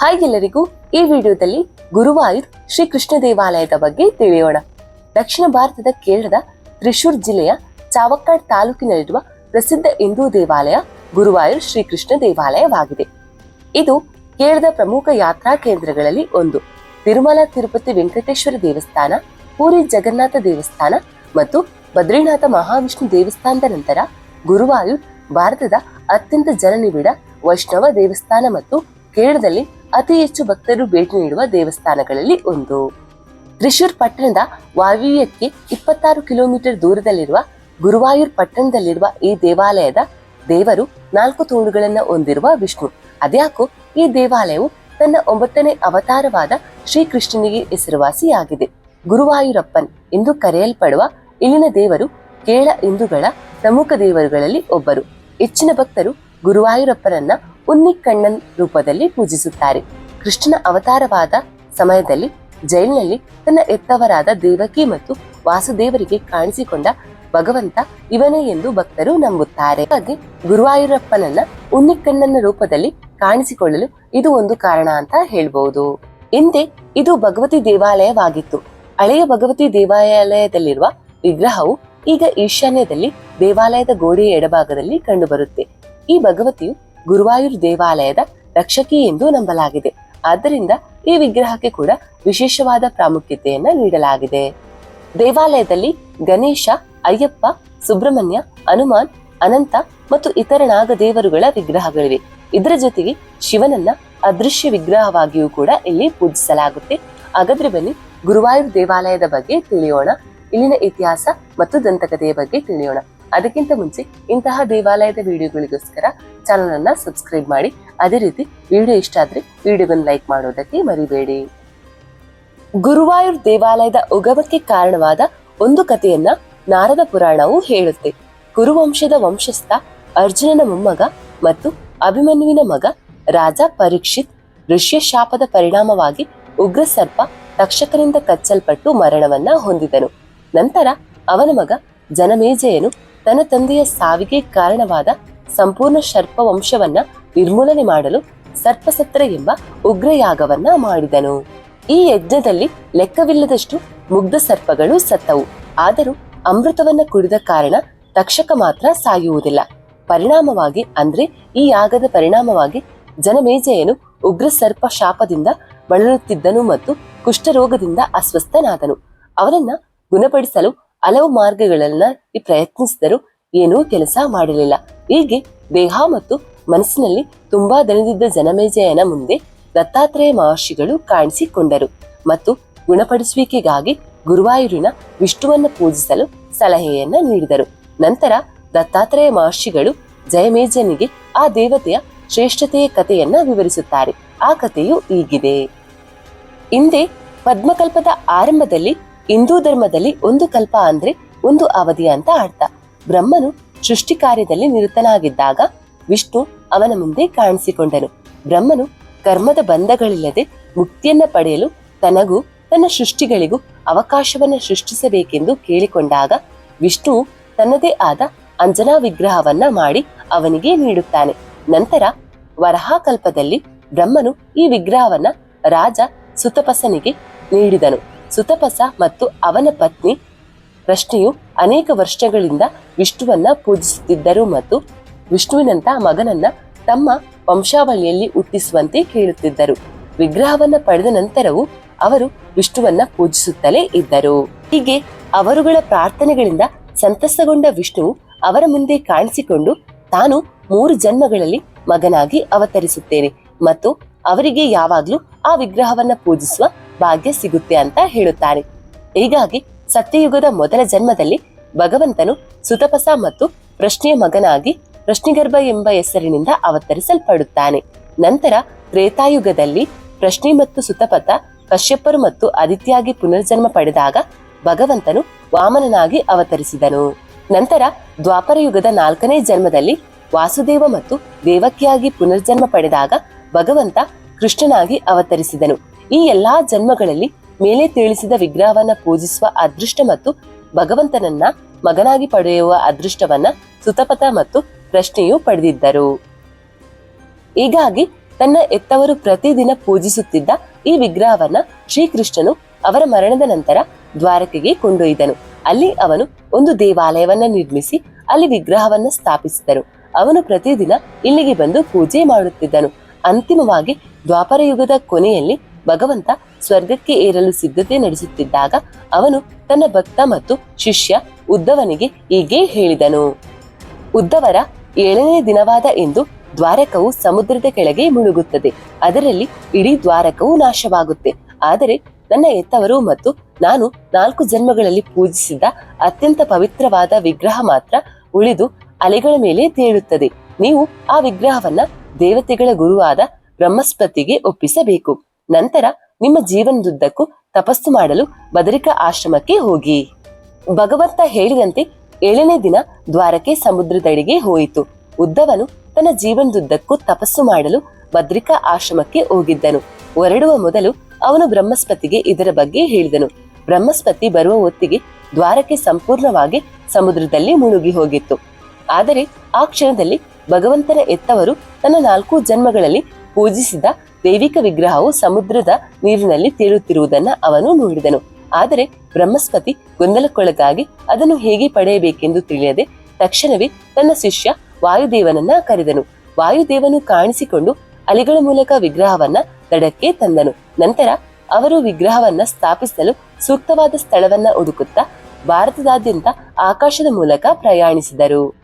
Hi ಎಲ್ಲರಿಗೂ ಈ ವಿಡಿಯೋದಲ್ಲಿ ಗುರುವಾಯೂರ್ ಶ್ರೀ ಕೃಷ್ಣ ದೇವಾಲಯದ ಬಗ್ಗೆ ತಿಳಿಯೋಣ. ದಕ್ಷಿಣ ಭಾರತದ ಕೇರಳದ ತ್ರಿಶೂರ್ ಜಿಲ್ಲೆಯ ಚಾವಕ್ಕಾಡ್ ತಾಲೂಕಿನಲ್ಲಿರುವ ಪ್ರಸಿದ್ಧ ಹಿಂದೂ ದೇವಾಲಯ ಗುರುವಾಯೂರ್ ಶ್ರೀಕೃಷ್ಣ ದೇವಾಲಯವಾಗಿದೆ. ಇದು ಕೇರಳದ ಪ್ರಮುಖ ಯಾತ್ರಾ ಕೇಂದ್ರಗಳಲ್ಲಿ ಒಂದು. ತಿರುಮಲ, ತಿರುಪತಿ ವೆಂಕಟೇಶ್ವರ ದೇವಸ್ಥಾನ, ಪೂರಿ ಜಗನ್ನಾಥ ದೇವಸ್ಥಾನ ಮತ್ತು ಬದ್ರಿನಾಥ ಮಹಾವಿಷ್ಣು ದೇವಸ್ಥಾನದ ನಂತರ ಗುರುವಾಯೂರ್ ಭಾರತದ ಅತ್ಯಂತ ಜನನಿಬಿಡ ವೈಷ್ಣವ ದೇವಸ್ಥಾನ ಮತ್ತು ಕೇರಳದಲ್ಲಿ ಅತಿ ಹೆಚ್ಚು ಭಕ್ತರು ಭೇಟಿ ನೀಡುವ ದೇವಸ್ಥಾನಗಳಲ್ಲಿ ಒಂದು. ತ್ರಿಶೂರ್ ಪಟ್ಟಣದ ವಾಯುವ್ಯಕ್ಕೆ ಇಪ್ಪತ್ತಾರು ಕಿಲೋಮೀಟರ್ ದೂರದಲ್ಲಿರುವ ಗುರುವಾಯೂರ್ ಪಟ್ಟಣದಲ್ಲಿರುವ ಈ ದೇವಾಲಯದ ದೇವರು ನಾಲ್ಕು ತೋಳುಗಳನ್ನ ಹೊಂದಿರುವ ವಿಷ್ಣು. ಅದ್ಯಾಕೋ ಈ ದೇವಾಲಯವು ತನ್ನ ಒಂಬತ್ತನೇ ಅವತಾರವಾದ ಶ್ರೀಕೃಷ್ಣನಿಗೆ ಹೆಸರುವಾಸಿಯಾಗಿದೆ. ಗುರುವಾಯೂರಪ್ಪನ್ ಎಂದು ಕರೆಯಲ್ಪಡುವ ಇಲ್ಲಿನ ದೇವರು ಕೇಳ ಹಿಂದೂಗಳ ಪ್ರಮುಖ ದೇವರುಗಳಲ್ಲಿ ಒಬ್ಬರು. ಹೆಚ್ಚಿನ ಭಕ್ತರು ಗುರುವಾಯೂರಪ್ಪನನ್ನ ಉನ್ನಿಕಣ್ಣನ್ ರೂಪದಲ್ಲಿ ಪೂಜಿಸುತ್ತಾರೆ. ಕೃಷ್ಣನ ಅವತಾರವಾದ ಸಮಯದಲ್ಲಿ ಜೈಲಿನಲ್ಲಿ ತನ್ನ ಎತ್ತವರಾದ ದೇವಕಿ ಮತ್ತು ವಾಸುದೇವರಿಗೆ ಕಾಣಿಸಿಕೊಂಡ ಭಗವಂತ ಇವನೇ ಎಂದು ಭಕ್ತರು ನಂಬುತ್ತಾರೆ. ಹಾಗೆ ಗುರುವಾಯೂರಪ್ಪನನ್ನ ಉನ್ನಿಕಣ್ಣನ ರೂಪದಲ್ಲಿ ಕಾಣಿಸಿಕೊಳ್ಳಲು ಇದು ಒಂದು ಕಾರಣ ಅಂತ ಹೇಳ್ಬಹುದು ಹಿಂದೆ ಇದು ಭಗವತಿ ದೇವಾಲಯವಾಗಿತ್ತು. ಹಳೆಯ ಭಗವತಿ ದೇವಾಲಯದಲ್ಲಿರುವ ವಿಗ್ರಹವು ಈಗ ಈಶಾನ್ಯದಲ್ಲಿ ದೇವಾಲಯದ ಗೋಡೆಯ ಎಡಭಾಗದಲ್ಲಿ ಕಂಡುಬರುತ್ತೆ. ಈ ಭಗವತಿಯು ಗುರುವಾಯೂರ್ ದೇವಾಲಯದ ರಕ್ಷಕಿ ಎಂದು ನಂಬಲಾಗಿದೆ. ಆದ್ದರಿಂದ ಈ ವಿಗ್ರಹಕ್ಕೆ ಕೂಡ ವಿಶೇಷವಾದ ಪ್ರಾಮುಖ್ಯತೆಯನ್ನ ನೀಡಲಾಗಿದೆ. ದೇವಾಲಯದಲ್ಲಿ ಗಣೇಶ, ಅಯ್ಯಪ್ಪ, ಸುಬ್ರಹ್ಮಣ್ಯ, ಹನುಮಾನ್, ಅನಂತ ಮತ್ತು ಇತರ ನಾಗದೇವರುಗಳ ವಿಗ್ರಹಗಳಿವೆ. ಇದರ ಜೊತೆಗೆ ಶಿವನನ್ನ ಅದೃಶ್ಯ ವಿಗ್ರಹವಾಗಿಯೂ ಕೂಡ ಇಲ್ಲಿ ಪೂಜಿಸಲಾಗುತ್ತೆ. ಹಾಗಾದ್ರೆ ಬನ್ನಿ, ಗುರುವಾಯೂರ್ ದೇವಾಲಯದ ಬಗ್ಗೆ ತಿಳಿಯೋಣ. ಇಲ್ಲಿನ ಇತಿಹಾಸ ಮತ್ತು ದಂತಕಥೆಯ ಬಗ್ಗೆ ತಿಳಿಯೋಣ. ಅದಕ್ಕಿಂತ ಮುಂಚೆ ಇಂತಹ ದೇವಾಲಯದ ವಿಡಿಯೋಗಳಿಗೋಸ್ಕರ ಚಾನಲ್ ಅನ್ನ ಸಬ್ಸ್ಕ್ರೈಬ್ ಮಾಡಿ. ಅದೇ ರೀತಿ ವಿಡಿಯೋ ಇಷ್ಟ ಆದ್ರೆ ವಿಡಿಯೋವನ್ನು ಲೈಕ್ ಮಾಡೋದಕ್ಕೆ ಮರಿಬೇಡಿ. ಗುರುವಾಯೂರ್ ದೇವಾಲಯದ ಉಗಮಕ್ಕೆ ಕಾರಣವಾದ ಒಂದು ಕಥೆಯನ್ನ ನಾರದ ಪುರಾಣವು ಹೇಳುತ್ತೆ. ಕುರುವಂಶದ ವಂಶಸ್ಥ ಅರ್ಜುನನ ಮೊಮ್ಮಗ ಮತ್ತು ಅಭಿಮನ್ಯುವಿನ ಮಗ ರಾಜ ಪರೀಕ್ಷಿತ್ ಋಷ್ಯ ಶಾಪದ ಪರಿಣಾಮವಾಗಿ ಉಗ್ರ ಸರ್ಪ ತಕ್ಷಕರಿಂದ ಕಚ್ಚಲ್ಪಟ್ಟು ಮರಣವನ್ನ ಹೊಂದಿದನು. ನಂತರ ಅವನ ಮಗ ಜನಮೇಜಯನು ತನ್ನ ತಂದೆಯ ಸಾವಿಗೆ ಕಾರಣವಾದ ಸಂಪೂರ್ಣ ಸರ್ಪ ವಂಶವನ್ನ ನಿರ್ಮೂಲನೆ ಮಾಡಲು ಸರ್ಪಸತ್ರ ಎಂಬ ಉಗ್ರಯಾಗವನ್ನ ಮಾಡಿದನು. ಈ ಯಜ್ಞದಲ್ಲಿ ಲೆಕ್ಕವಿಲ್ಲದಷ್ಟು ಮುಗ್ಧ ಸರ್ಪಗಳು ಸತ್ತವು. ಆದರೂ ಅಮೃತವನ್ನ ಕುಡಿದ ಕಾರಣ ತಕ್ಷಕ ಮಾತ್ರ ಸಾಯುವುದಿಲ್ಲ. ಪರಿಣಾಮವಾಗಿ ಅಂದ್ರೆ ಈ ಯಾಗದ ಪರಿಣಾಮವಾಗಿ ಜನಮೇಜಯನು ಉಗ್ರ ಸರ್ಪ ಶಾಪದಿಂದ ಬಳಲುತ್ತಿದ್ದನು ಮತ್ತು ಕುಷ್ಠರೋಗದಿಂದ ಅಸ್ವಸ್ಥನಾದನು. ಅವನನ್ನ ಗುಣಪಡಿಸಲು ಹಲವು ಮಾರ್ಗಗಳನ್ನ ಪ್ರಯತ್ನಿಸಿದರೂ ಏನೂ ಕೆಲಸ ಮಾಡಲಿಲ್ಲ ಹೀಗೆ ದೇಹ ಮತ್ತು ಮನಸ್ಸಿನಲ್ಲಿ ತುಂಬಾ ದಣಿದಿದ್ದ ಜನಮೇಜಯನ ಮುಂದೆ ದತ್ತಾತ್ರೇಯ ಮಹರ್ಷಿಗಳು ಕಾಣಿಸಿಕೊಂಡರು ಮತ್ತು ಗುಣಪಡಿಸುವಿಕೆಗಾಗಿ ಗುರುವಾಯೂರಿನ ವಿಷ್ಣುವನ್ನ ಪೂಜಿಸಲು ಸಲಹೆಯನ್ನ ನೀಡಿದರು. ನಂತರ ದತ್ತಾತ್ರೇಯ ಮಹರ್ಷಿಗಳು ಜಯಮೇಜನಿಗೆ ಆ ದೇವತೆಯ ಶ್ರೇಷ್ಠತೆಯ ಕಥೆಯನ್ನ ವಿವರಿಸುತ್ತಾರೆ. ಆ ಕಥೆಯು ಹೀಗಿದೆ. ಹಿಂದೆ ಪದ್ಮಕಲ್ಪದ ಆರಂಭದಲ್ಲಿ ಹಿಂದೂ ಧರ್ಮದಲ್ಲಿ ಒಂದು ಕಲ್ಪ ಅಂದ್ರೆ ಒಂದು ಅವಧಿ ಅಂತ ಅರ್ಥ. ಬ್ರಹ್ಮನು ಸೃಷ್ಟಿ ಕಾರ್ಯದಲ್ಲಿ ನಿರತನಾಗಿದ್ದಾಗ ವಿಷ್ಣು ಅವನ ಮುಂದೆ ಕಾಣಿಸಿಕೊಂಡನು. ಬ್ರಹ್ಮನು ಕರ್ಮದ ಬಂಧಗಳಿಲ್ಲದೆ ಮುಕ್ತಿಯನ್ನ ಪಡೆಯಲು ತನಗೂ ತನ್ನ ಸೃಷ್ಟಿಗಳಿಗೂ ಅವಕಾಶವನ್ನ ಸೃಷ್ಟಿಸಬೇಕೆಂದು ಕೇಳಿಕೊಂಡಾಗ ವಿಷ್ಣು ತನ್ನದೇ ಆದ ಅಂಜನಾ ವಿಗ್ರಹವನ್ನ ಮಾಡಿ ಅವನಿಗೆ ನೀಡುತ್ತಾನೆ. ನಂತರ ವರಹಾಕಲ್ಪದಲ್ಲಿ ಬ್ರಹ್ಮನು ಈ ವಿಗ್ರಹವನ್ನ ರಾಜ ಸುತಪಸನಿಗೆ ನೀಡಿದನು. ಸುತಪಸ ಮತ್ತು ಅವನ ಪತ್ನಿ ಪ್ರಶ್ನೆಯು ಅನೇಕ ವರ್ಷಗಳಿಂದ ವಿಷ್ಣುವನ್ನ ಪೂಜಿಸುತ್ತಿದ್ದರು ಮತ್ತು ವಿಷ್ಣುವಿನಂತ ಮಗನನ್ನ ತಮ್ಮ ವಂಶಾವಳಿಯಲ್ಲಿ ಹುಟ್ಟಿಸುವಂತೆ ಕೇಳುತ್ತಿದ್ದರು. ವಿಗ್ರಹವನ್ನ ಪಡೆದ ನಂತರವೂ ಅವರು ವಿಷ್ಣುವನ್ನ ಪೂಜಿಸುತ್ತಲೇ ಇದ್ದರು. ಹೀಗೆ ಅವರುಗಳ ಪ್ರಾರ್ಥನೆಗಳಿಂದ ಸಂತಸಗೊಂಡ ವಿಷ್ಣುವು ಅವರ ಮುಂದೆ ಕಾಣಿಸಿಕೊಂಡು ತಾನು ಮೂರು ಜನ್ಮಗಳಲ್ಲಿ ಮಗನಾಗಿ ಅವತರಿಸುತ್ತೇನೆ ಮತ್ತು ಅವರಿಗೆ ಯಾವಾಗಲೂ ಆ ವಿಗ್ರಹವನ್ನ ಪೂಜಿಸುವ ಭಾಗ್ಯ ಸಿಗುತ್ತೆ ಅಂತ ಹೇಳುತ್ತಾರೆ. ಹೀಗಾಗಿ ಸತ್ಯಯುಗದ ಮೊದಲ ಜನ್ಮದಲ್ಲಿ ಭಗವಂತನು ಸುತಪಸ ಮತ್ತು ಪ್ರಶ್ನೆಯ ಮಗನಾಗಿ ಪ್ರಶ್ನಿಗರ್ಭ ಎಂಬ ಹೆಸರಿನಿಂದ ಅವತರಿಸಲ್ಪಡುತ್ತಾನೆ. ನಂತರ ತ್ರೇತಾಯುಗದಲ್ಲಿ ಪ್ರಶ್ನೆ ಮತ್ತು ಸುತಪಥ ಕಶ್ಯಪರು ಮತ್ತು ಅದಿತ್ಯಾಗಿ ಪುನರ್ಜನ್ಮ ಪಡೆದಾಗ ಭಗವಂತನು ವಾಮನನಾಗಿ ಅವತರಿಸಿದನು. ನಂತರ ದ್ವಾಪರ ಯುಗದ ನಾಲ್ಕನೇ ಜನ್ಮದಲ್ಲಿ ವಾಸುದೇವ ಮತ್ತು ದೇವಕಿಯಾಗಿ ಪುನರ್ಜನ್ಮ ಪಡೆದಾಗ ಭಗವಂತ ಕೃಷ್ಣನಾಗಿ ಅವತರಿಸಿದನು. ಈ ಎಲ್ಲಾ ಜನ್ಮಗಳಲ್ಲಿ ಮೇಲೆ ತಿಳಿಸಿದ ವಿಗ್ರಹವನ್ನ ಪೂಜಿಸುವ ಅದೃಷ್ಟ ಮತ್ತು ಭಗವಂತನನ್ನ ಮಗನಾಗಿ ಪಡೆಯುವ ಅದೃಷ್ಟವನ್ನ ಸುತಪಥ ಮತ್ತು ಪ್ರಶ್ನೆಯು ಪಡೆದಿದ್ದರು. ಹೀಗಾಗಿ ತನ್ನ ಎತ್ತವರು ಪ್ರತಿದಿನ ಪೂಜಿಸುತ್ತಿದ್ದ ಈ ವಿಗ್ರಹವನ್ನ ಶ್ರೀಕೃಷ್ಣನು ಅವರ ಮರಣದ ನಂತರ ದ್ವಾರಕೆಗೆ ಕೊಂಡೊಯ್ದನು. ಅಲ್ಲಿ ಅವನು ಒಂದು ದೇವಾಲಯವನ್ನ ನಿರ್ಮಿಸಿ ಅಲ್ಲಿ ವಿಗ್ರಹವನ್ನ ಸ್ಥಾಪಿಸಿದರು. ಅವನು ಪ್ರತಿದಿನ ಇಲ್ಲಿಗೆ ಬಂದು ಪೂಜೆ ಮಾಡುತ್ತಿದ್ದನು. ಅಂತಿಮವಾಗಿ ದ್ವಾಪರ ಯುಗದ ಕೊನೆಯಲ್ಲಿ ಭಗವಂತ ಸ್ವರ್ಗಕ್ಕೆ ಏರಲು ಸಿದ್ಧತೆ ನಡೆಸುತ್ತಿದ್ದಾಗ ಅವನು ತನ್ನ ಭಕ್ತ ಮತ್ತು ಶಿಷ್ಯ ಉದ್ದವನಿಗೆ ಹೀಗೆ ಹೇಳಿದನು. ಉದ್ದವರ ಏಳನೇ ದಿನವಾದ ಎಂದು ದ್ವಾರಕವು ಸಮುದ್ರದ ಕೆಳಗೆ ಮುಳುಗುತ್ತದೆ. ಅದರಲ್ಲಿ ಇಡೀ ದ್ವಾರಕವು ನಾಶವಾಗುತ್ತೆ. ಆದರೆ ನನ್ನ ಎತ್ತವರು ಮತ್ತು ನಾನು ನಾಲ್ಕು ಜನ್ಮಗಳಲ್ಲಿ ಪೂಜಿಸಿದ ಅತ್ಯಂತ ಪವಿತ್ರವಾದ ವಿಗ್ರಹ ಮಾತ್ರ ಉಳಿದು ಅಲೆಗಳ ಮೇಲೆ ತೇಳುತ್ತದೆ ನೀವು ಆ ವಿಗ್ರಹವನ್ನ ದೇವತೆಗಳ ಗುರುವಾದ ಬ್ರಹ್ಮಸ್ಪತಿಗೆ ಒಪ್ಪಿಸಬೇಕು. ನಂತರ ನಿಮ್ಮ ಜೀವನದುದ್ದಕ್ಕೂ ತಪಸ್ಸು ಮಾಡಲು ಬದರಿಕಾ ಆಶ್ರಮಕ್ಕೆ ಹೋಗಿ. ಭಗವಂತ ಹೇಳಿದಂತೆ ಏಳನೇ ದಿನ ದ್ವಾರಕೆ ಸಮುದ್ರದಡಿಗೆ ಹೋಯಿತು. ಉದ್ದವನು ತನ್ನ ಜೀವನದುದ್ದಕ್ಕೂ ತಪಸ್ಸು ಮಾಡಲು ಬದ್ರಿಕಾ ಆಶ್ರಮಕ್ಕೆ ಹೋಗಿದ್ದನು. ಹೊರಡುವ ಮೊದಲು ಅವನು ಬ್ರಹ್ಮಸ್ಪತಿಗೆ ಇದರ ಬಗ್ಗೆ ಹೇಳಿದನು. ಬ್ರಹ್ಮಸ್ಪತಿ ಬರುವ ಹೊತ್ತಿಗೆ ದ್ವಾರಕೆ ಸಂಪೂರ್ಣವಾಗಿ ಸಮುದ್ರದಲ್ಲಿ ಮುಳುಗಿ ಹೋಗಿತ್ತು. ಆದರೆ ಆ ಕ್ಷಣದಲ್ಲಿ ಭಗವಂತನ ಎತ್ತವರು ತನ್ನ ನಾಲ್ಕು ಜನ್ಮಗಳಲ್ಲಿ ಪೂಜಿಸಿದ ದೈವಿಕ ವಿಗ್ರಹವು ಸಮುದ್ರದ ನೀರಿನಲ್ಲಿ ತೇಲುತ್ತಿರುವುದನ್ನ ಅವನು ನೋಡಿದನು. ಆದರೆ ಬ್ರಹ್ಮಸ್ಪತಿ ಗೊಂದಲಕ್ಕೊಳಗಾಗಿ ಅದನ್ನು ಹೇಗೆ ಪಡೆಯಬೇಕೆಂದು ತಿಳಿಯದೆ ತಕ್ಷಣವೇ ತನ್ನ ಶಿಷ್ಯ ವಾಯುದೇವನನ್ನ ಕರೆದನು. ವಾಯುದೇವನು ಕಾಣಿಸಿಕೊಂಡು ಅಲಿಗಳ ಮೂಲಕ ವಿಗ್ರಹವನ್ನ ದಡಕ್ಕೆ ತಂದನು. ನಂತರ ಅವರು ವಿಗ್ರಹವನ್ನ ಸ್ಥಾಪಿಸಲು ಸೂಕ್ತವಾದ ಸ್ಥಳವನ್ನ ಹುಡುಕುತ್ತಾ ಭಾರತದಾದ್ಯಂತ ಆಕಾಶದ ಮೂಲಕ ಪ್ರಯಾಣಿಸಿದರು.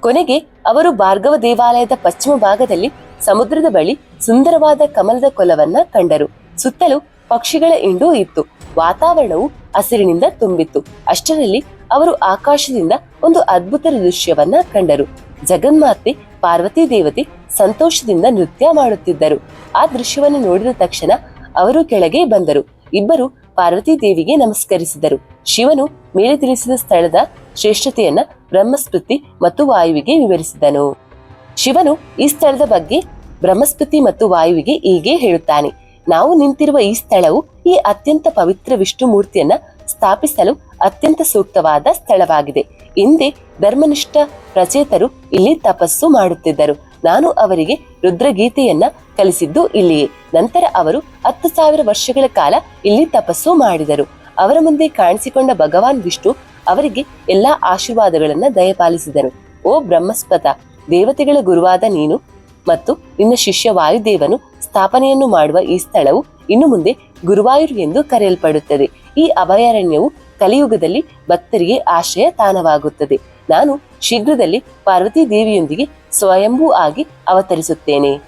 ಕೊನೆಗೆ ಅವರು ಭಾರ್ಗವ ದೇವಾಲಯದ ಪಶ್ಚಿಮ ಭಾಗದಲ್ಲಿ ಸಮುದ್ರದ ಬಳಿ ಸುಂದರವಾದ ಕಮಲದ ಕೊಲವನ್ನ ಕಂಡರು. ಸುತ್ತಲೂ ಪಕ್ಷಿಗಳ ಇಂಡು ಇತ್ತು. ವಾತಾವರಣವು ಹಸಿರಿನಿಂದ ತುಂಬಿತ್ತು. ಅಷ್ಟರಲ್ಲಿ ಅವರು ಆಕಾಶದಿಂದ ಒಂದು ಅದ್ಭುತ ದೃಶ್ಯವನ್ನ ಕಂಡರು. ಜಗನ್ಮಾತೆ, ಪಾರ್ವತಿ ದೇವತೆ ಸಂತೋಷದಿಂದ ನೃತ್ಯ ಮಾಡುತ್ತಿದ್ದರು. ಆ ದೃಶ್ಯವನ್ನು ನೋಡಿದ ತಕ್ಷಣ ಅವರು ಕೆಳಗೆ ಬಂದರು. ಇಬ್ಬರು ಪಾರ್ವತಿ ದೇವಿಗೆ ನಮಸ್ಕರಿಸಿದರು. ಶಿವನು ಮೇಲೆ ತಿಳಿಸಿದ ಸ್ಥಳದ ಶ್ರೇಷ್ಠತೆಯನ್ನ ಬ್ರಹ್ಮಸ್ಮೃತಿ ಮತ್ತು ವಾಯುವಿಗೆ ವಿವರಿಸಿದನು. ಶಿವನು ಈ ಸ್ಥಳದ ಬಗ್ಗೆ ಬ್ರಹ್ಮಸ್ಪತಿ ಮತ್ತು ವಾಯುವಿಗೆ ಹೀಗೆ ಹೇಳುತ್ತಾನೆ, ನಾವು ನಿಂತಿರುವ ಈ ಸ್ಥಳವು ಈ ಅತ್ಯಂತ ಪವಿತ್ರ ವಿಷ್ಣು ಮೂರ್ತಿಯನ್ನ ಸ್ಥಾಪಿಸಲು ಅತ್ಯಂತ ಸೂಕ್ತವಾದ ಸ್ಥಳವಾಗಿದೆ. ಹಿಂದೆ ಧರ್ಮನಿಷ್ಠ ಪ್ರಚೇತರು ಇಲ್ಲಿ ತಪಸ್ಸು ಮಾಡುತ್ತಿದ್ದರು. ನಾನು ಅವರಿಗೆ ರುದ್ರಗೀತೆಯನ್ನ ಕಲಿಸಿದ್ದು ಇಲ್ಲಿಯೇ. ನಂತರ ಅವರು ಹತ್ತು ಸಾವಿರ ವರ್ಷಗಳ ಕಾಲ ಇಲ್ಲಿ ತಪಸ್ಸು ಮಾಡಿದರು. ಅವರ ಮುಂದೆ ಕಾಣಿಸಿಕೊಂಡ ಭಗವಾನ್ ವಿಷ್ಣು ಅವರಿಗೆ ಎಲ್ಲಾ ಆಶೀರ್ವಾದಗಳನ್ನ ದಯಪಾಲಿಸಿದರು. ಓ ಬ್ರಹ್ಮಸ್ಪತ ದೇವತೆಗಳ ಗುರುವಾದ ನೀನು ಮತ್ತು ನಿನ್ನ ಶಿಷ್ಯ ವಾಯುದೇವನು ಸ್ಥಾಪನೆಯನ್ನು ಮಾಡುವ ಈ ಸ್ಥಳವು ಇನ್ನು ಮುಂದೆ ಗುರುವಾಯೂರ್ ಎಂದು ಕರೆಯಲ್ಪಡುತ್ತದೆ. ಈ ಅಭಯಾರಣ್ಯವು ಕಲಿಯುಗದಲ್ಲಿ ಭಕ್ತರಿಗೆ ಆಶ್ರಯ ತಾಣವಾಗುತ್ತದೆ. ನಾನು ಶೀಘ್ರದಲ್ಲಿ ಪಾರ್ವತಿ ದೇವಿಯೊಂದಿಗೆ ಸ್ವಯಂಭೂ ಆಗಿ ಅವತರಿಸುತ್ತೇನೆ.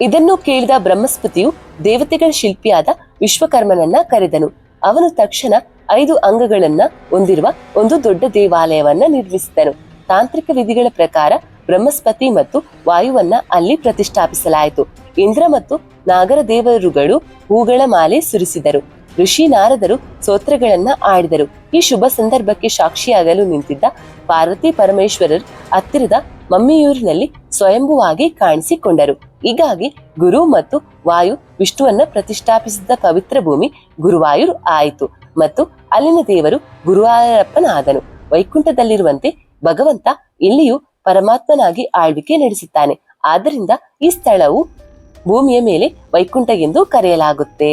ಇದನ್ನು ಕೇಳಿದ ಬ್ರಹ್ಮಸ್ಪತಿಯು ದೇವತೆಗಳ ಶಿಲ್ಪಿಯಾದ ವಿಶ್ವಕರ್ಮನನ್ನ ಕರೆದನು. ಅವನು ತಕ್ಷಣ ಐದು ಅಂಗಗಳನ್ನ ಹೊಂದಿರುವ ಒಂದು ದೊಡ್ಡ ದೇವಾಲಯವನ್ನ ನಿರ್ಮಿಸಿದನು. ತಾಂತ್ರಿಕ ವಿಧಿಗಳ ಪ್ರಕಾರ ಬ್ರಹ್ಮಸ್ಪತಿ ಮತ್ತು ವಾಯುವನ್ನ ಅಲ್ಲಿ ಪ್ರತಿಷ್ಠಾಪಿಸಲಾಯಿತು. ಇಂದ್ರ ಮತ್ತು ನಾಗರ ದೇವರುಗಳು ಹೂಗಳ ಮಾಲೆ ಸುರಿಸಿದರು. ಋಷಿ ನಾರದರು ಸ್ತೋತ್ರಗಳನ್ನ ಆಡಿದರು. ಈ ಶುಭ ಸಂದರ್ಭಕ್ಕೆ ಸಾಕ್ಷಿಯಾಗಲು ನಿಂತಿದ್ದ ಪಾರ್ವತಿ ಪರಮೇಶ್ವರರು ಹತ್ತಿರದ ಮಮ್ಮಿಯೂರಿನಲ್ಲಿ ಸ್ವಯಂಭುವಾಗಿ ಕಾಣಿಸಿಕೊಂಡರು. ಹೀಗಾಗಿ ಗುರು ಮತ್ತು ವಾಯು ವಿಷ್ಣುವನ್ನ ಪ್ರತಿಷ್ಠಾಪಿಸಿದ ಪವಿತ್ರ ಭೂಮಿ ಗುರುವಾಯೂರ್ ಆಯಿತು ಮತ್ತು ಅಲ್ಲಿನ ದೇವರು ಗುರುವಾಯೂರಪ್ಪನಾದನು ವೈಕುಂಠದಲ್ಲಿರುವಂತೆ ಭಗವಂತ ಇಲ್ಲಿಯೂ ಪರಮಾತ್ಮನಾಗಿ ಆಳ್ವಿಕೆ ನಡೆಸುತ್ತಾನೆ. ಆದ್ದರಿಂದ ಈ ಸ್ಥಳವು ಭೂಮಿಯ ಮೇಲೆ ವೈಕುಂಠ ಎಂದು ಕರೆಯಲಾಗುತ್ತೆ.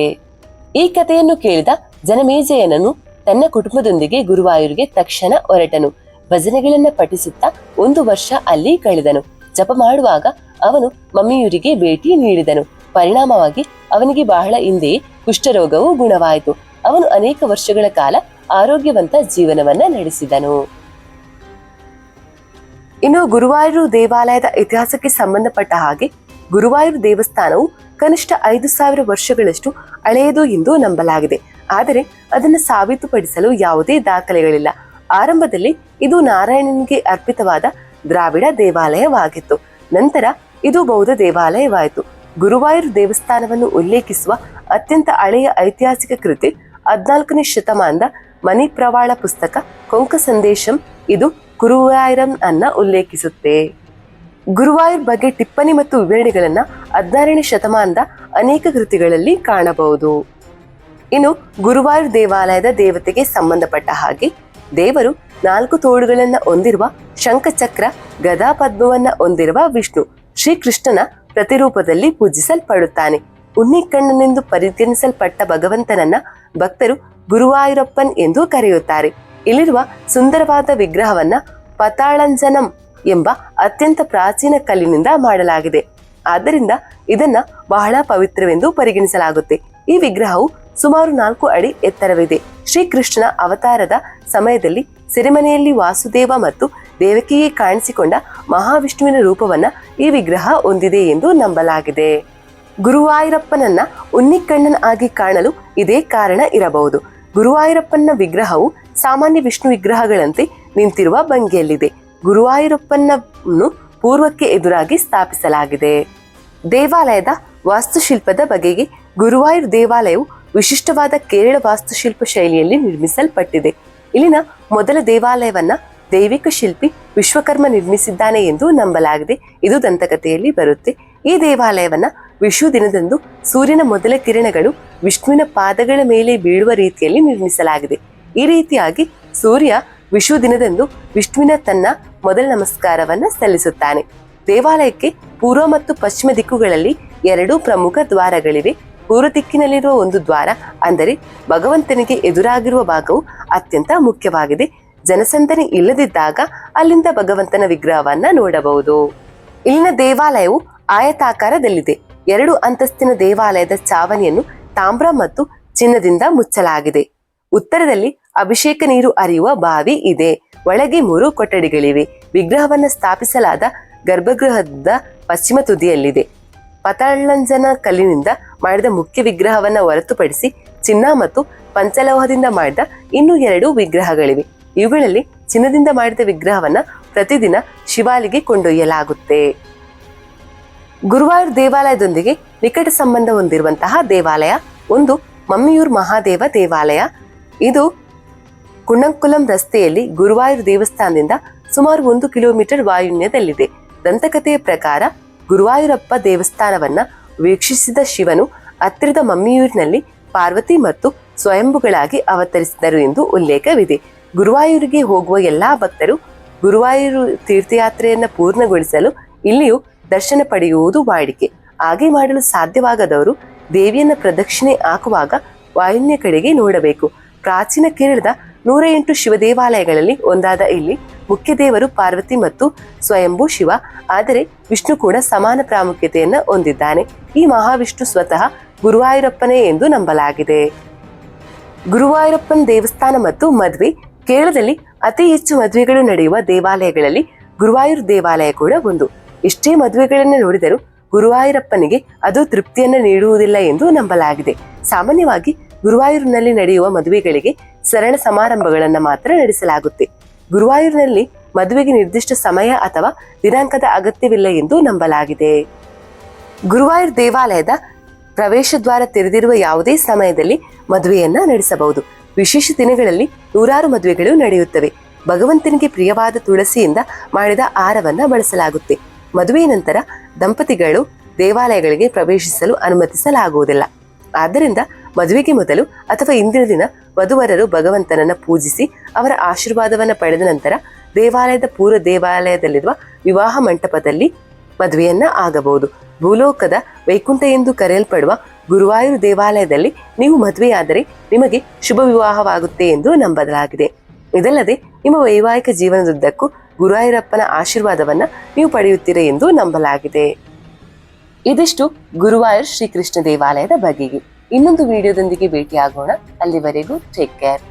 ಈ ಕಥೆಯನ್ನು ಕೇಳಿದ ಜನಮೇಜಯನನು ತನ್ನ ಕುಟುಂಬದೊಂದಿಗೆ ಗುರುವಾಯೂರಿಗೆ ತಕ್ಷಣ ಹೊರಟನು. ಭಜನೆಗಳನ್ನು ಪಠಿಸುತ್ತಾ ಒಂದು ವರ್ಷ ಅಲ್ಲಿ ಕಳೆದನು. ಜಪ ಮಾಡುವಾಗ ಅವನು ಮಮ್ಮಿಯೂರಿಗೆ ಭೇಟಿ ನೀಡಿದನು. ಪರಿಣಾಮವಾಗಿ ಅವನಿಗೆ ಬಹಳ ಹಿಂದೆಯೇ ಕುಷ್ಠರೋಗವು ಗುಣವಾಯಿತು. ಅವನು ಅನೇಕ ವರ್ಷಗಳ ಕಾಲ ಆರೋಗ್ಯವಂತ ಜೀವನವನ್ನ ನಡೆಸಿದನು. ಇನ್ನು ಗುರುವಾಯೂರು ದೇವಾಲಯದ ಇತಿಹಾಸಕ್ಕೆ ಸಂಬಂಧಪಟ್ಟ ಹಾಗೆ ಗುರುವಾಯೂರು ದೇವಸ್ಥಾನವು ಕನಿಷ್ಠ ಐದು ಸಾವಿರ ವರ್ಷಗಳಷ್ಟು ಹಳೆಯದು ಎಂದು ನಂಬಲಾಗಿದೆ. ಆದರೆ ಅದನ್ನು ಸಾಬೀತುಪಡಿಸಲು ಯಾವುದೇ ದಾಖಲೆಗಳಿಲ್ಲ. ಆರಂಭದಲ್ಲಿ ಇದು ನಾರಾಯಣನಿಗೆ ಅರ್ಪಿತವಾದ ದ್ರಾವಿಡ ದೇವಾಲಯವಾಗಿತ್ತು. ನಂತರ ಇದು ಬೌದ್ಧ ದೇವಾಲಯವಾಯಿತು. ಗುರುವಾಯೂರು ದೇವಸ್ಥಾನವನ್ನು ಉಲ್ಲೇಖಿಸುವ ಅತ್ಯಂತ ಹಳೆಯ ಐತಿಹಾಸಿಕ ಕೃತಿ ಹದ್ನಾಲ್ಕನೇ ಶತಮಾನದ ಮಣಿಪ್ರವಾಳ ಪುಸ್ತಕ ಕೊಂಕ ಸಂದೇಶಂ ಇದು ಗುರುವಾಯೂರಂ ಅನ್ನ ಉಲ್ಲೇಖಿಸುತ್ತೆ. ಗುರುವಾಯೂರ್ ಬಗ್ಗೆ ಟಿಪ್ಪಣಿ ಮತ್ತು ವಿವರಣೆಗಳನ್ನ ಹದಿನಾರನೇ ಶತಮಾನದ ಅನೇಕ ಕೃತಿಗಳಲ್ಲಿ ಕಾಣಬಹುದು. ಇನ್ನು ಗುರುವಾಯೂರ್ ದೇವಾಲಯದ ದೇವತೆಗೆ ಸಂಬಂಧಪಟ್ಟ ಹಾಗೆ ದೇವರು ನಾಲ್ಕು ತೋಳುಗಳನ್ನ ಹೊಂದಿರುವ ಶಂಖಚಕ್ರ ಗದಾ ಪದ್ಮವನ್ನ ಹೊಂದಿರುವ ವಿಷ್ಣು ಶ್ರೀಕೃಷ್ಣನ ಪ್ರತಿರೂಪದಲ್ಲಿ ಪೂಜಿಸಲ್ಪಡುತ್ತಾನೆ. ಉನ್ನಿಕಣ್ಣನೆಂದು ಪರಿಗಣಿಸಲ್ಪಟ್ಟ ಭಗವಂತನನ್ನ ಭಕ್ತರು ಗುರುವಾಯೂರಪ್ಪನ್ ಎಂದು ಕರೆಯುತ್ತಾರೆ. ಇಲ್ಲಿರುವ ಸುಂದರವಾದ ವಿಗ್ರಹವನ್ನ ಪತಾಳಂಜನಂ ಎಂಬ ಅತ್ಯಂತ ಪ್ರಾಚೀನ ಕಲ್ಲಿನಿಂದ ಮಾಡಲಾಗಿದೆ. ಆದ್ದರಿಂದ ಇದನ್ನ ಬಹಳ ಪವಿತ್ರವೆಂದು ಪರಿಗಣಿಸಲಾಗುತ್ತೆ. ಈ ವಿಗ್ರಹವು ಸುಮಾರು ನಾಲ್ಕು ಅಡಿ ಎತ್ತರವಿದೆ. ಶ್ರೀಕೃಷ್ಣನ ಅವತಾರದ ಸಮಯದಲ್ಲಿ ಸೆರೆಮನೆಯಲ್ಲಿ ವಾಸುದೇವ ಮತ್ತು ದೇವಕಿಯೇ ಕಾಣಿಸಿಕೊಂಡ ಮಹಾವಿಷ್ಣುವಿನ ರೂಪವನ್ನ ಈ ವಿಗ್ರಹ ಹೊಂದಿದೆ ಎಂದು ನಂಬಲಾಗಿದೆ. ಗುರುವಾಯೂರಪ್ಪನನ್ನ ಉನ್ನಿಕಣ್ಣನ್ ಆಗಿ ಕಾಣಲು ಇದೇ ಕಾರಣ ಇರಬಹುದು. ಗುರುವಾಯೂರಪ್ಪನ ವಿಗ್ರಹವು ಸಾಮಾನ್ಯ ವಿಷ್ಣು ವಿಗ್ರಹಗಳಂತೆ ನಿಂತಿರುವ ಭಂಗಿಯಲ್ಲಿದೆ. ಗುರುವಾಯೂರಪ್ಪನನ್ನು ಪೂರ್ವಕ್ಕೆ ಎದುರಾಗಿ ಸ್ಥಾಪಿಸಲಾಗಿದೆ. ದೇವಾಲಯದ ವಾಸ್ತುಶಿಲ್ಪದ ಬಗೆಗೆ ಗುರುವಾಯೂರ್ ದೇವಾಲಯವು ವಿಶಿಷ್ಟವಾದ ಕೇರಳ ವಾಸ್ತುಶಿಲ್ಪ ಶೈಲಿಯಲ್ಲಿ ನಿರ್ಮಿಸಲ್ಪಟ್ಟಿದೆ. ಇಲ್ಲಿನ ಮೊದಲ ದೇವಾಲಯವನ್ನ ದೈವಿಕ ಶಿಲ್ಪಿ ವಿಶ್ವಕರ್ಮ ನಿರ್ಮಿಸಿದ್ದಾನೆ ಎಂದು ನಂಬಲಾಗಿದೆ. ಇದು ದಂತಕಥೆಯಲ್ಲಿ ಬರುತ್ತೆ. ಈ ದೇವಾಲಯವನ್ನ ವಿಷು ದಿನದಂದು ಸೂರ್ಯನ ಮೊದಲ ಕಿರಣಗಳು ವಿಷ್ಣುವಿನ ಪಾದಗಳ ಮೇಲೆ ಬೀಳುವ ರೀತಿಯಲ್ಲಿ ನಿರ್ಮಿಸಲಾಗಿದೆ. ಈ ರೀತಿಯಾಗಿ ಸೂರ್ಯ ವಿಷು ದಿನದಂದು ವಿಷ್ಣುವಿನ ತನ್ನ ಮೊದಲ ನಮಸ್ಕಾರವನ್ನ ಸಲ್ಲಿಸುತ್ತಾನೆ. ದೇವಾಲಯಕ್ಕೆ ಪೂರ್ವ ಮತ್ತು ಪಶ್ಚಿಮ ದಿಕ್ಕುಗಳಲ್ಲಿ ಎರಡು ಪ್ರಮುಖ ದ್ವಾರಗಳಿವೆ. ಪೂರ್ವ ದಿಕ್ಕಿನಲ್ಲಿರುವ ಒಂದು ದ್ವಾರ ಅಂದರೆ ಭಗವಂತನಿಗೆ ಎದುರಾಗಿರುವ ಭಾಗವು ಅತ್ಯಂತ ಮುಖ್ಯವಾಗಿದೆ. ಜನಸಂದಣಿ ಇಲ್ಲದಿದ್ದಾಗ ಅಲ್ಲಿಂದ ಭಗವಂತನ ವಿಗ್ರಹವನ್ನ ನೋಡಬಹುದು. ಇಲ್ಲಿನ ದೇವಾಲಯವು ಆಯತಾಕಾರದಲ್ಲಿದೆ. ಎರಡು ಅಂತಸ್ತಿನ ದೇವಾಲಯದ ಚಾವಣಿಯನ್ನು ತಾಮ್ರ ಮತ್ತು ಚಿನ್ನದಿಂದ ಮುಚ್ಚಲಾಗಿದೆ. ಉತ್ತರದಲ್ಲಿ ಅಭಿಷೇಕ ನೀರು ಹರಿಯುವ ಬಾವಿ ಇದೆ. ಒಳಗೆ ಮೂರು ಕೊಠಡಿಗಳಿವೆ. ವಿಗ್ರಹವನ್ನು ಸ್ಥಾಪಿಸಲಾದ ಗರ್ಭಗೃಹದ ಪಶ್ಚಿಮ ತುದಿಯಲ್ಲಿದೆ. ಪತಾಳಂಜನ ಕಲ್ಲಿನಿಂದ ಮಾಡಿದ ಮುಖ್ಯ ವಿಗ್ರಹವನ್ನು ಹೊರತುಪಡಿಸಿ ಚಿನ್ನ ಮತ್ತು ಪಂಚಲೋಹದಿಂದ ಮಾಡಿದ ಇನ್ನೂ ಎರಡು ವಿಗ್ರಹಗಳಿವೆ. ಇವುಗಳಲ್ಲಿ ಚಿನ್ನದಿಂದ ಮಾಡಿದ ವಿಗ್ರಹವನ್ನು ಪ್ರತಿದಿನ ಶಿವಾಲಿಗೆ ಕೊಂಡೊಯ್ಯಲಾಗುತ್ತೆ. ಗುರುವಾಯೂರ್ ದೇವಾಲಯದೊಂದಿಗೆ ನಿಕಟ ಸಂಬಂಧ ಹೊಂದಿರುವಂತಹ ದೇವಾಲಯ, ಒಂದು ಮಮ್ಮಿಯೂರ್ ಮಹಾದೇವ ದೇವಾಲಯ. ಇದು ಕುಣ್ಣಂಕುಲಂ ರಸ್ತೆಯಲ್ಲಿ ಗುರುವಾಯೂರ್ ದೇವಸ್ಥಾನದಿಂದ ಸುಮಾರು ಒಂದು ಕಿಲೋಮೀಟರ್ ವಾಯುಣ್ಯದಲ್ಲಿದೆ ದಂತಕಥೆಯ ಪ್ರಕಾರ ಗುರುವಾಯೂರಪ್ಪ ದೇವಸ್ಥಾನವನ್ನ ವೀಕ್ಷಿಸಿದ ಶಿವನು ಹತ್ತಿರದ ಮಮ್ಮಿಯೂರಿನಲ್ಲಿ ಪಾರ್ವತಿ ಮತ್ತು ಸ್ವಯಂಭುಗಳಾಗಿ ಅವತರಿಸಿದರು ಎಂದು ಉಲ್ಲೇಖವಿದೆ. ಗುರುವಾಯೂರಿಗೆ ಹೋಗುವ ಎಲ್ಲಾ ಭಕ್ತರು ಗುರುವಾಯೂರು ತೀರ್ಥಯಾತ್ರೆಯನ್ನು ಪೂರ್ಣಗೊಳಿಸಲು ಇಲ್ಲಿಯೂ ದರ್ಶನ ಪಡೆಯುವುದು ವಾಡಿಕೆ. ಹಾಗೆ ಮಾಡಲು ಸಾಧ್ಯವಾಗದವರು ದೇವಿಯನ್ನ ಪ್ರದಕ್ಷಿಣೆ ಹಾಕುವಾಗ ವಾಯುನ್ಯ ಕಡೆಗೆ ನೋಡಬೇಕು. ಪ್ರಾಚೀನ ಕೇರಳದ ನೂರ ಎಂಟು ಶಿವ ದೇವಾಲಯಗಳಲ್ಲಿ ಒಂದಾದ ಇಲ್ಲಿ ಮುಖ್ಯ ದೇವರು ಪಾರ್ವತಿ ಮತ್ತು ಸ್ವಯಂಭೂ ಶಿವ, ಆದರೆ ವಿಷ್ಣು ಕೂಡ ಸಮಾನ ಪ್ರಾಮುಖ್ಯತೆಯನ್ನ ಹೊಂದಿದ್ದಾನೆ. ಈ ಮಹಾವಿಷ್ಣು ಸ್ವತಃ ಗುರುವಾಯೂರಪ್ಪನೇ ಎಂದು ನಂಬಲಾಗಿದೆ. ಗುರುವಾಯೂರಪ್ಪನ ದೇವಸ್ಥಾನ ಮತ್ತು ಮದುವೆ. ಕೇರಳದಲ್ಲಿ ಅತಿ ಹೆಚ್ಚು ಮದುವೆಗಳು ನಡೆಯುವ ದೇವಾಲಯಗಳಲ್ಲಿ ಗುರುವಾಯೂರ್ ದೇವಾಲಯ ಕೂಡ ಒಂದು. ಎಷ್ಟೇ ಮದುವೆಗಳನ್ನು ನೋಡಿದರೂ ಗುರುವಾಯೂರಪ್ಪನಿಗೆ ಅದು ತೃಪ್ತಿಯನ್ನು ನೀಡುವುದಿಲ್ಲ ಎಂದು ನಂಬಲಾಗಿದೆ. ಸಾಮಾನ್ಯವಾಗಿ ಗುರುವಾಯೂರಿನಲ್ಲಿ ನಡೆಯುವ ಮದುವೆಗಳಿಗೆ ಸರಳ ಸಮಾರಂಭಗಳನ್ನು ಮಾತ್ರ ನಡೆಸಲಾಗುತ್ತೆ. ಗುರುವಾಯೂರಿನಲ್ಲಿ ಮದುವೆಗೆ ನಿರ್ದಿಷ್ಟ ಸಮಯ ಅಥವಾ ದಿನಾಂಕದ ಅಗತ್ಯವಿಲ್ಲ ಎಂದು ನಂಬಲಾಗಿದೆ. ಗುರುವಾಯೂರ್ ದೇವಾಲಯದ ಪ್ರವೇಶ ದ್ವಾರ ತೆರೆದಿರುವ ಯಾವುದೇ ಸಮಯದಲ್ಲಿ ಮದುವೆಯನ್ನ ನಡೆಸಬಹುದು. ವಿಶೇಷ ದಿನಗಳಲ್ಲಿ ನೂರಾರು ಮದುವೆಗಳು ನಡೆಯುತ್ತವೆ. ಭಗವಂತನಿಗೆ ಪ್ರಿಯವಾದ ತುಳಸಿಯಿಂದ ಮಾಡಿದ ಆರವನ್ನ ಬಳಸಲಾಗುತ್ತೆ. ಮದುವೆಯ ನಂತರ ದಂಪತಿಗಳು ದೇವಾಲಯಗಳಿಗೆ ಪ್ರವೇಶಿಸಲು ಅನುಮತಿಸಲಾಗುವುದಿಲ್ಲ. ಆದ್ದರಿಂದ ಮದುವೆಗೆ ಮೊದಲು ಅಥವಾ ಇಂದಿನ ದಿನ ವಧುವರರು ಭಗವಂತನನ್ನ ಪೂಜಿಸಿ ಅವರ ಆಶೀರ್ವಾದವನ್ನು ಪಡೆದ ನಂತರ ದೇವಾಲಯದ ಪೂರ್ವ ದೇವಾಲಯದಲ್ಲಿರುವ ವಿವಾಹ ಮಂಟಪದಲ್ಲಿ ಮದುವೆಯನ್ನ ಆಗಬಹುದು. ಭೂಲೋಕದ ವೈಕುಂಠ ಎಂದು ಕರೆಯಲ್ಪಡುವ ಗುರುವಾಯೂರು ದೇವಾಲಯದಲ್ಲಿ ನೀವು ಮದುವೆಯಾದರೆ ನಿಮಗೆ ಶುಭ ವಿವಾಹವಾಗುತ್ತೆ ಎಂದು ನಂಬಲಾಗಿದೆ. ಇದಲ್ಲದೆ ನಿಮ್ಮ ವೈವಾಹಿಕ ಜೀವನದುದ್ದಕ್ಕೂ ಗುರುವಾಯೂರಪ್ಪನ ಆಶೀರ್ವಾದವನ್ನ ನೀವು ಪಡೆಯುತ್ತೀರಿ ಎಂದು ನಂಬಲಾಗಿದೆ. ಇದಿಷ್ಟು ಗುರುವಾಯೂರ್ ಶ್ರೀಕೃಷ್ಣ ದೇವಾಲಯದ ಬಗೆಗೆ. ಇನ್ನೊಂದು ವಿಡಿಯೋದೊಂದಿಗೆ ಭೇಟಿಯಾಗೋಣ. ಅಲ್ಲಿವರೆಗೂ ಟೇಕ್ ಕೇರ್